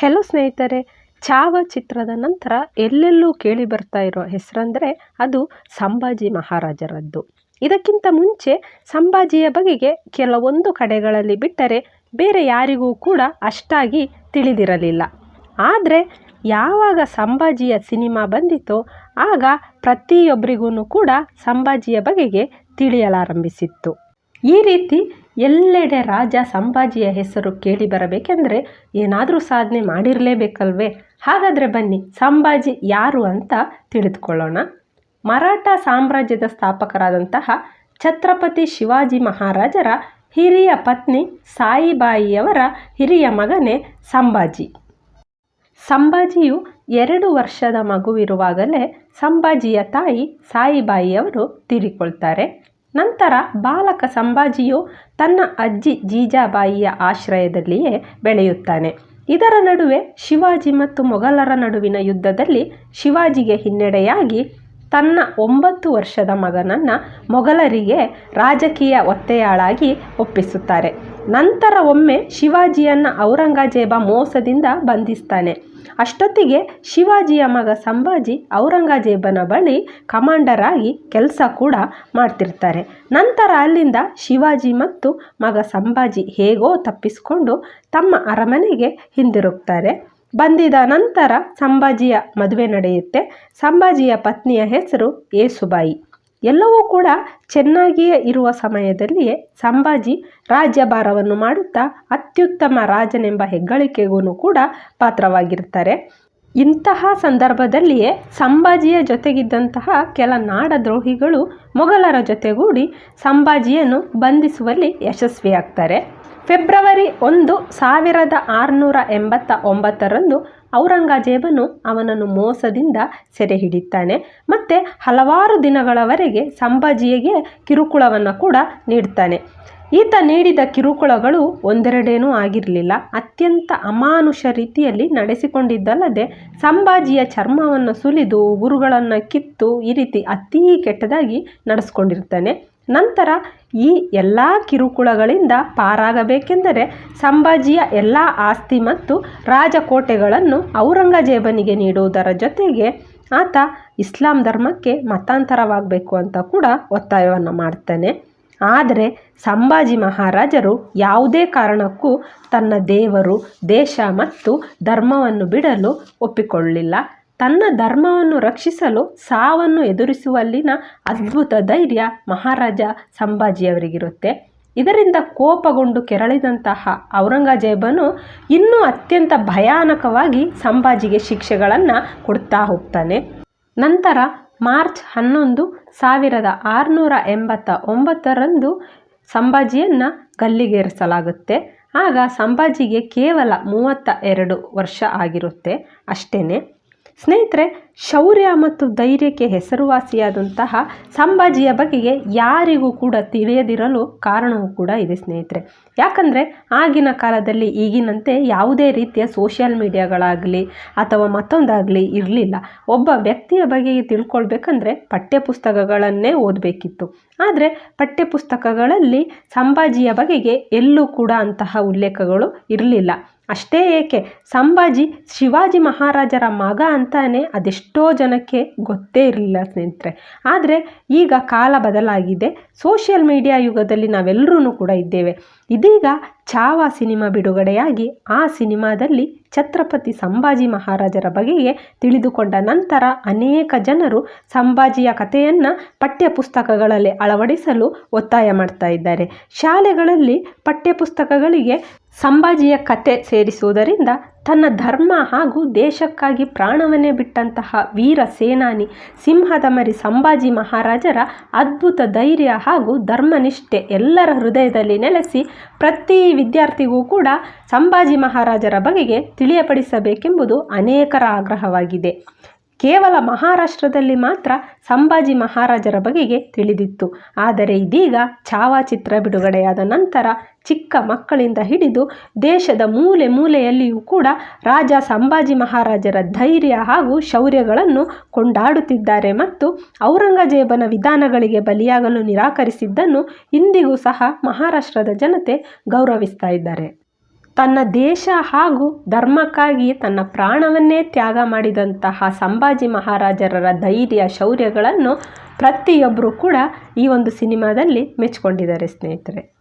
Hello ಸ್ನೇಹಿತರೆ ಚಾವ ಚಿತ್ರದ ನಂತರ ಎಲ್ಲೆಲ್ಲೂ ಕೇಳಿ ಬರ್ತಾ ಇರೋ ಹೆಸರಂದರೆ ಅದು ಸಂಭಾಜಿ ಮಹಾರಾಜರದ್ದು. ಇದಕ್ಕಿಂತ ಮುಂಚೆ ಸಂಭಾಜಿಯ ಬಗೆಗೆ ಕೆಲವೊಂದು ಕಡೆಗಳಲ್ಲಿ ಬಿಟ್ಟರೆ ಬೇರೆ ಯಾರಿಗೂ ಕೂಡ ಅಷ್ಟಾಗಿ ತಿಳಿದಿರಲಿಲ್ಲ. ಆದರೆ ಯಾವಾಗ ಸಂಭಾಜಿಯ ಸಿನಿಮಾ ಬಂದಿತೋ ಆಗ ಪ್ರತಿಯೊಬ್ಬರಿಗೂ ಕೂಡ ಸಂಭಾಜಿಯ ಬಗೆಗೆ ತಿಳಿಯಲಾರಂಭಿಸಿತ್ತು. ಈ ರೀತಿ ಎಲ್ಲೆಡೆ ರಾಜ ಸಂಭಾಜಿಯ ಹೆಸರು ಕೇಳಿ ಬರಬೇಕೆಂದರೆ ಏನಾದರೂ ಸಾಧನೆ ಮಾಡಿರಲೇಬೇಕಲ್ವೇ? ಹಾಗಾದರೆ ಬನ್ನಿ, ಸಂಭಾಜಿ ಯಾರು ಅಂತ ತಿಳಿದುಕೊಳ್ಳೋಣ. ಮರಾಠ ಸಾಮ್ರಾಜ್ಯದ ಸ್ಥಾಪಕರಾದಂತಹ ಛತ್ರಪತಿ ಶಿವಾಜಿ ಮಹಾರಾಜರ ಹಿರಿಯ ಪತ್ನಿ ಸಾಯಿಬಾಯಿಯವರ ಹಿರಿಯ ಮಗನೇ ಸಂಭಾಜಿ. ಸಂಭಾಜಿಯು ಎರಡು ವರ್ಷದ ಮಗುವಿರುವಾಗಲೇ ಸಂಭಾಜಿಯ ತಾಯಿ ಸಾಯಿಬಾಯಿಯವರು ತೀರಿಕೊಳ್ತಾರೆ. ನಂತರ ಬಾಲಕ ಸಂಭಾಜಿಯು ತನ್ನ ಅಜ್ಜಿ ಜೀಜಾಬಾಯಿಯ ಆಶ್ರಯದಲ್ಲಿಯೇ ಬೆಳೆಯುತ್ತಾನೆ. ಇದರ ನಡುವೆ ಶಿವಾಜಿ ಮತ್ತು ಮೊಘಲರ ನಡುವಿನ ಯುದ್ಧದಲ್ಲಿ ಶಿವಾಜಿಗೆ ಹಿನ್ನಡೆಯಾಗಿ ತನ್ನ ಒಂಬತ್ತು ವರ್ಷದ ಮಗನನ್ನು ಮೊಘಲರಿಗೆ ರಾಜಕೀಯ ಒತ್ತೆಯಾಳಾಗಿ ಒಪ್ಪಿಸುತ್ತಾರೆ. ನಂತರ ಒಮ್ಮೆ ಶಿವಾಜಿಯನ್ನು ಔರಂಗಜೇಬ ಮೋಸದಿಂದ ಬಂಧಿಸ್ತಾನೆ. ಅಷ್ಟೊತ್ತಿಗೆ ಶಿವಾಜಿಯ ಮಗ ಸಂಭಾಜಿ ಔರಂಗಜೇಬನ ಬಳಿ ಕಮಾಂಡರ್ ಆಗಿ ಕೆಲಸ ಕೂಡ ಮಾಡ್ತಿರ್ತಾರೆ. ನಂತರ ಅಲ್ಲಿಂದ ಶಿವಾಜಿ ಮತ್ತು ಮಗ ಸಂಭಾಜಿ ಹೇಗೋ ತಪ್ಪಿಸಿಕೊಂಡು ತಮ್ಮ ಅರಮನೆಗೆ ಹಿಂದಿರುಗ್ತಾರೆ. ಬಂದಿದ ನಂತರ ಸಂಭಾಜಿಯ ಮದುವೆ ನಡೆಯುತ್ತೆ. ಸಂಭಾಜಿಯ ಪತ್ನಿಯ ಹೆಸರು ಏಸುಬಾಯಿ. ಎಲ್ಲವೂ ಕೂಡ ಚೆನ್ನಾಗಿಯೇ ಇರುವ ಸಮಯದಲ್ಲಿಯೇ ಸಂಭಾಜಿ ರಾಜ್ಯಭಾರವನ್ನು ಮಾಡುತ್ತಾ ಅತ್ಯುತ್ತಮ ರಾಜನೆಂಬ ಹೆಗ್ಗಳಿಕೆಗೂ ಕೂಡ ಪಾತ್ರವಾಗಿರ್ತಾರೆ ಇಂತಹ ಸಂದರ್ಭದಲ್ಲಿಯೇ ಸಂಭಾಜಿಯ ಜೊತೆಗಿದ್ದಂತಹ ಕೆಲ ನಾಡದ್ರೋಹಿಗಳು ಮೊಘಲರ ಜೊತೆಗೂಡಿ ಸಂಭಾಜಿಯನ್ನು ಬಂಧಿಸುವಲ್ಲಿ ಯಶಸ್ವಿಯಾಗ್ತಾರೆ. ಫೆಬ್ರವರಿ ಒಂದು ಸಾವಿರದ ಆರುನೂರ ಎಂಬತ್ತ ಒಂಬತ್ತರಂದು ಔರಂಗಜೇಬನು ಅವನನ್ನು ಮೋಸದಿಂದ ಸೆರೆ ಹಿಡಿತಾನೆ ಮತ್ತು ಹಲವಾರು ದಿನಗಳವರೆಗೆ ಸಂಭಾಜಿಗೆ ಕಿರುಕುಳವನ್ನು ಕೂಡ ನೀಡ್ತಾನೆ ಈತ ನೀಡಿದ ಕಿರುಕುಳಗಳು ಒಂದೆರಡೇನೂ ಆಗಿರಲಿಲ್ಲ. ಅತ್ಯಂತ ಅಮಾನುಷ ರೀತಿಯಲ್ಲಿ ನಡೆಸಿಕೊಂಡಿದ್ದಲ್ಲದೆ ಸಂಭಾಜಿಯ ಚರ್ಮವನ್ನು ಸುಲಿದು ಉಗುರುಗಳನ್ನು ಕಿತ್ತು ಈ ರೀತಿ ಅತೀ ಕೆಟ್ಟದಾಗಿ ನಡೆಸ್ಕೊಂಡಿರ್ತಾನೆ ನಂತರ ಈ ಎಲ್ಲ ಕಿರುಕುಳಗಳಿಂದ ಪಾರಾಗಬೇಕೆಂದರೆ ಸಂಭಾಜಿಯ ಎಲ್ಲ ಆಸ್ತಿ ಮತ್ತು ರಾಜಕೋಟೆಗಳನ್ನು ಔರಂಗಜೇಬನಿಗೆ ನೀಡುವುದರ ಜೊತೆಗೆ ಆತ ಇಸ್ಲಾಂ ಧರ್ಮಕ್ಕೆ ಮತಾಂತರವಾಗಬೇಕು ಅಂತ ಕೂಡ ಒತ್ತಾಯವನ್ನು ಮಾಡ್ತಾನೆ. ಆದರೆ ಸಂಭಾಜಿ ಮಹಾರಾಜರು ಯಾವುದೇ ಕಾರಣಕ್ಕೂ ತನ್ನ ದೇವರು, ದೇಶ ಮತ್ತು ಧರ್ಮವನ್ನು ಬಿಡಲು ಒಪ್ಪಿಕೊಳ್ಳಲಿಲ್ಲ. ತನ್ನ ಧರ್ಮವನ್ನು ರಕ್ಷಿಸಲು ಸಾವನ್ನು ಎದುರಿಸುವಲ್ಲಿನ ಅದ್ಭುತ ಧೈರ್ಯ ಮಹಾರಾಜ ಸಂಭಾಜಿಯವರಿಗಿರುತ್ತೆ. ಇದರಿಂದ ಕೋಪಗೊಂಡು ಕೆರಳಿದಂತಹ ಔರಂಗಜೇಬನು ಇನ್ನೂ ಅತ್ಯಂತ ಭಯಾನಕವಾಗಿ ಸಂಭಾಜಿಗೆ ಶಿಕ್ಷೆಗಳನ್ನು ಕೊಡ್ತಾ ಹೋಗ್ತಾನೆ. ನಂತರ ಮಾರ್ಚ್ ಹನ್ನೊಂದು ಸಾವಿರದ ಆರುನೂರ ಎಂಬತ್ತ ಒಂಬತ್ತರಂದು ಸಂಭಾಜಿಯನ್ನು ಗಲ್ಲಿಗೇರಿಸಲಾಗುತ್ತೆ. ಆಗ ಸಂಭಾಜಿಗೆ ಕೇವಲ ಮೂವತ್ತ ಎರಡು ವರ್ಷ ಆಗಿರುತ್ತೆ ಅಷ್ಟೇ ಸ್ನೇಹಿತರೆ, ಶೌರ್ಯ ಮತ್ತು ಧೈರ್ಯಕ್ಕೆ ಹೆಸರುವಾಸಿಯಾದಂತಹ ಸಂಭಾಜಿಯ ಬಗೆಗೆ ಯಾರಿಗೂ ಕೂಡ ತಿಳಿಯದಿರಲು ಕಾರಣವೂ ಕೂಡ ಇದೆ ಸ್ನೇಹಿತರೆ. ಯಾಕಂದರೆ, ಆಗಿನ ಕಾಲದಲ್ಲಿ ಈಗಿನಂತೆ ಯಾವುದೇ ರೀತಿಯ ಸೋಷಿಯಲ್ ಮೀಡಿಯಾಗಳಾಗಲಿ ಅಥವಾ ಮತ್ತೊಂದಾಗಲಿ ಇರಲಿಲ್ಲ. ಒಬ್ಬ ವ್ಯಕ್ತಿಯ ಬಗೆಗೆ ತಿಳ್ಕೊಳ್ಬೇಕಂದ್ರೆ ಪಠ್ಯಪುಸ್ತಕಗಳನ್ನೇ ಓದಬೇಕಿತ್ತು. ಆದರೆ, ಪಠ್ಯಪುಸ್ತಕಗಳಲ್ಲಿ ಸಂಭಾಜಿಯ ಬಗೆಗೆ ಎಲ್ಲೂ ಕೂಡ ಅಂತಹ ಉಲ್ಲೇಖಗಳು ಇರಲಿಲ್ಲ. ಅಷ್ಟೇ ಏಕೆ? ಸಂಭಾಜಿ ಶಿವಾಜಿ ಮಹಾರಾಜರ ಮಗ ಅಂತಾನೆ ಅದೆಷ್ಟೋ ಜನಕ್ಕೆ ಗೊತ್ತೇ ಇರಲಿಲ್ಲ ಸ್ನೇಹಿತರೆ. ಆದರೆ ಈಗ ಕಾಲ ಬದಲಾಗಿದೆ. ಸೋಷಿಯಲ್ ಮೀಡಿಯಾ ಯುಗದಲ್ಲಿ ನಾವೆಲ್ಲರೂ ಕೂಡ ಇದ್ದೇವೆ. ಇದೀಗ ಚಾವಾ ಸಿನಿಮಾ ಬಿಡುಗಡೆಯಾಗಿ ಆ ಸಿನಿಮಾದಲ್ಲಿ ಛತ್ರಪತಿ ಸಂಭಾಜಿ ಮಹಾರಾಜರ ಬಗೆಗೆ ತಿಳಿದುಕೊಂಡ ನಂತರ ಅನೇಕ ಜನರು ಸಂಭಾಜಿಯ ಕಥೆಯನ್ನು ಪಠ್ಯಪುಸ್ತಕಗಳಲ್ಲಿ ಅಳವಡಿಸಲು ಒತ್ತಾಯ ಮಾಡ್ತಾ ಇದ್ದಾರೆ. ಶಾಲೆಗಳಲ್ಲಿ ಪಠ್ಯಪುಸ್ತಕಗಳಿಗೆ ಸಂಭಾಜಿಯ ಕತೆ ಸೇರಿಸುವುದರಿಂದ ತನ್ನ ಧರ್ಮ ಹಾಗೂ ದೇಶಕ್ಕಾಗಿ ಪ್ರಾಣವನ್ನೇ ಬಿಟ್ಟಂತಹ ವೀರ ಸೇನಾನಿ ಸಿಂಹದ ಮರಿ ಸಂಭಾಜಿ ಮಹಾರಾಜರ ಅದ್ಭುತ ಧೈರ್ಯ ಹಾಗೂ ಧರ್ಮನಿಷ್ಠೆ ಎಲ್ಲರ ಹೃದಯದಲ್ಲಿ ನೆಲೆಸಿ ಪ್ರತಿ ವಿದ್ಯಾರ್ಥಿಗೂ ಕೂಡ ಸಂಭಾಜಿ ಮಹಾರಾಜರ ಬಗೆಗೆ ತಿಳಿಯಪಡಿಸಬೇಕೆಂಬುದು ಅನೇಕರ ಆಗ್ರಹವಾಗಿದೆ. ಕೇವಲ ಮಹಾರಾಷ್ಟ್ರದಲ್ಲಿ ಮಾತ್ರ ಸಂಭಾಜಿ ಮಹಾರಾಜರ ಬಗೆಗೆ ತಿಳಿದಿತ್ತು. ಆದರೆ ಇದೀಗ ಛಾವಾ ಚಿತ್ರ ಬಿಡುಗಡೆಯಾದ ನಂತರ ಚಿಕ್ಕ ಮಕ್ಕಳಿಂದ ಹಿಡಿದು ದೇಶದ ಮೂಲೆ ಮೂಲೆಯಲ್ಲಿಯೂ ಕೂಡ ರಾಜ ಸಂಭಾಜಿ ಮಹಾರಾಜರ ಧೈರ್ಯ ಹಾಗೂ ಶೌರ್ಯಗಳನ್ನು ಕೊಂಡಾಡುತ್ತಿದ್ದಾರೆ ಮತ್ತು ಔರಂಗಜೇಬನ ವಿಧಾನಗಳಿಗೆ ಬಲಿಯಾಗಲು ನಿರಾಕರಿಸಿದ್ದನ್ನು ಇಂದಿಗೂ ಸಹ ಮಹಾರಾಷ್ಟ್ರದ ಜನತೆ ಗೌರವಿಸ್ತಾ ಇದ್ದಾರೆ. ತನ್ನ ದೇಶ ಹಾಗೂ ಧರ್ಮಕ್ಕಾಗಿ ತನ್ನ ಪ್ರಾಣವನ್ನೇ ತ್ಯಾಗ ಮಾಡಿದಂತಹ ಸಂಭಾಜಿ ಮಹಾರಾಜರ ಧೈರ್ಯ, ಶೌರ್ಯಗಳನ್ನು ಪ್ರತಿಯೊಬ್ಬರೂ ಕೂಡ ಈ ಒಂದು ಸಿನಿಮಾದಲ್ಲಿ ಮೆಚ್ಚಿಕೊಂಡಿದ್ದಾರೆ ಸ್ನೇಹಿತರೆ.